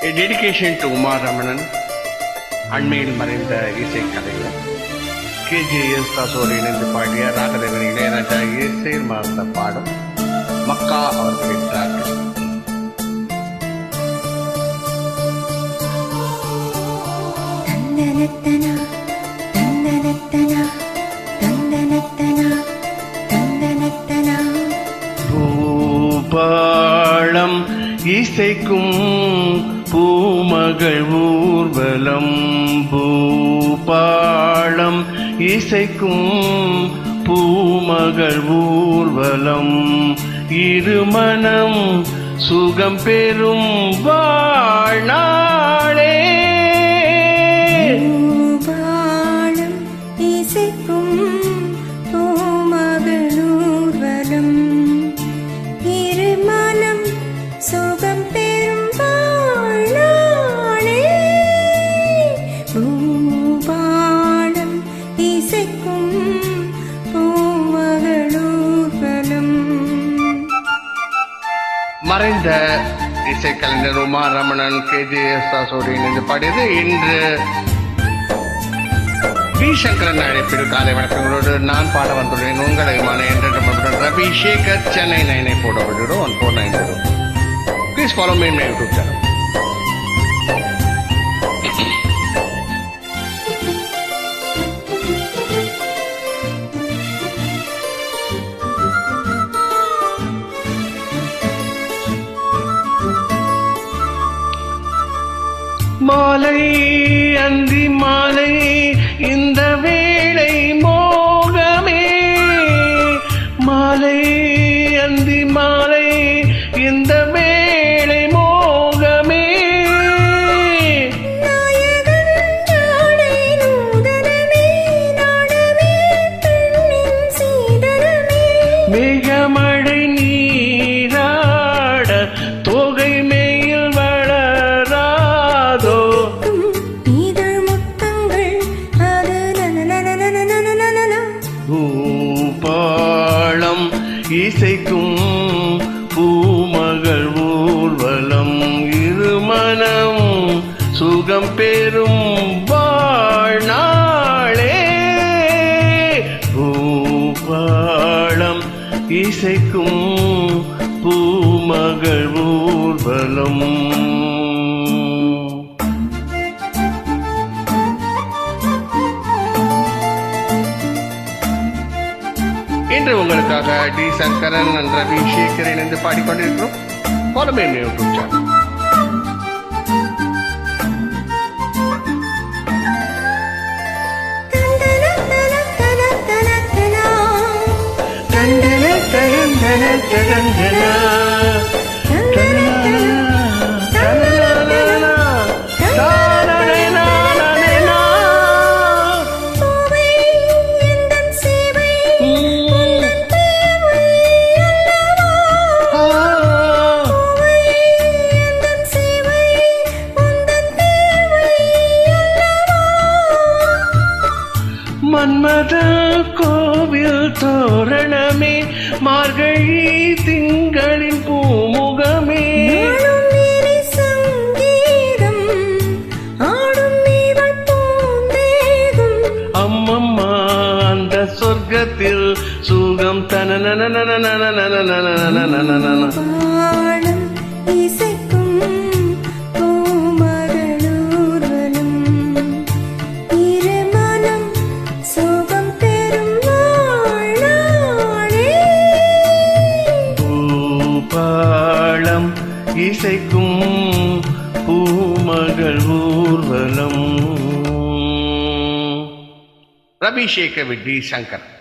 A dedication to Uma Ramanan அண்மையில் மறைந்த இசைக்கலைஞர் கேஜேஎஸ் தாசோடு இணைந்து பாடிய ராகதேவன் இளையராஜா இசையில் மறந்த பாடம் மக்கா அவர்களின் ராகம் தந்தனத்தனா தந்தனத்தனா தந்தனத்தனா தந்தனத்தனா பூபாளம் இசைக்கும் பூமகள் ஊர்வலம் பூபாளம் இசைக்கும் பூமகள் ஊர்வலம். இருமனம் சுகம் பெறும் வாழ்நாளே. மறைந்த இசைக்கலைஞர் உமா ரமணன் கே. ஜே. எஸ். தாசோடு இணைந்து பாடியது இன்று வி சங்கரன் அழைப்பில் காலை வணக்கங்களோடு நான் பாட வந்துள்ளேன். உங்களை மன என்ற ரவி சேகர் சென்னை நைனை போட விடுறோம் one four nine zero. Please follow me my YouTube channel மாலை அந்தி மாலை இந்த வே இசைக்கும் பூமகள் ஊர்வலம் இருமனம் சுகம் பெறும் வாழ்நாளே. பூபாளம் இசைக்கும் பூமகள் ஊர்வலம் இன்று உங்களுக்காக டி சங்கரன் ரவி சேகர் இணைந்து பாடிக்கொண்டிருக்கிறோம். ஃபாலோ யூடியூப் சேனல் தந்தனத்தனத்தனத்தனத்தனா. தந்தன தரந்தன தோரணமே மார்கழி திங்களின் பூமுகமே நாளும் நீரி சங்கீதம் ஆடும் நீவள் பூந்தேகம் அம்மம்மா அந்த சொர்க்கத்தில் சுகம் தனநனநனநனநனநனநனநனநனநனநன பாடம் இசைக்கும் பூமகளூர்வலம் இசைக்கும் பூமகள் ஊர்வலம். ரவிசேகர் விட்டி சங்கர்.